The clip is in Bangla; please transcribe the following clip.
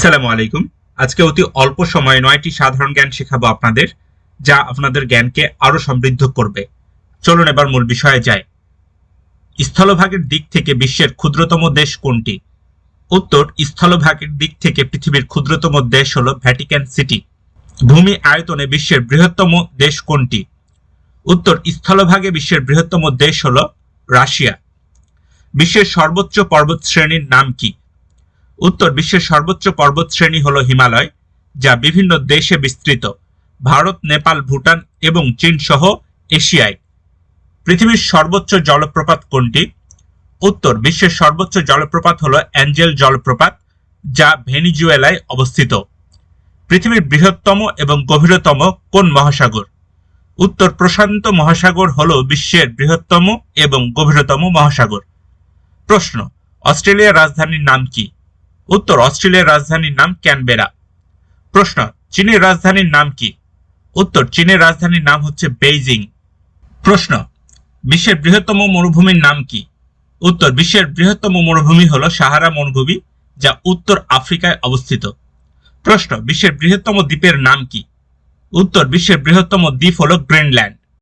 আসসালামু আলাইকুম। আজকে অতি অল্প সময়ে নয়টি সাধারণ জ্ঞান শেখাবো আপনাদের, যা আপনাদের জ্ঞানকে আরও সমৃদ্ধ করবে। চলুন এবার মূল বিষয়ে যাই। স্থলভাগের দিক থেকে বিশ্বের ক্ষুদ্রতম দেশ কোনটি? উত্তর, স্থলভাগের দিক থেকে পৃথিবীর ক্ষুদ্রতম দেশ হল ভ্যাটিকান সিটি ভূমি আয়তনে বিশ্বের বৃহত্তম দেশ কোনটি? উত্তর, স্থলভাগে বিশ্বের বৃহত্তম দেশ হল রাশিয়া। বিশ্বের সর্বোচ্চ পর্বত শ্রেণির নাম কি? উত্তর বিশ্বের সর্বোচ্চ পর্বত শ্রেণি হল হিমালয়, যা বিভিন্ন দেশে বিস্তৃত। ভারত, নেপাল, ভুটান এবং চীন সহ এশিয়ায়। পৃথিবীর সর্বোচ্চ জলপ্রপাত কোনটি? উত্তর বিশ্বের সর্বোচ্চ জলপ্রপাত হল অ্যাঞ্জেল জলপ্রপাত, যা ভেনিজুয়েলায় অবস্থিত। পৃথিবীর বৃহত্তম এবং গভীরতম কোন মহাসাগর? উত্তর প্রশান্ত মহাসাগর হল বিশ্বের বৃহত্তম এবং গভীরতম মহাসাগর। প্রশ্ন, অস্ট্রেলিয়ার রাজধানীর নাম কি? উত্তর অস্ট্রেলিয়ার রাজধানীর নাম ক্যানবেরা। প্রশ্ন, চীনের রাজধানীর নাম কি? উত্তর, চীনের রাজধানীর নাম হচ্ছে বেইজিং। প্রশ্ন, বিশ্বের বৃহত্তম মরুভূমির নাম কি? উত্তর, বিশ্বের বৃহত্তম মরুভূমি হল সাহারা মরুভূমি, যা উত্তর আফ্রিকায় অবস্থিত। প্রশ্ন, বিশ্বের বৃহত্তম দ্বীপের নাম কি? উত্তর, বিশ্বের বৃহত্তম দ্বীপ হল গ্রিনল্যান্ড।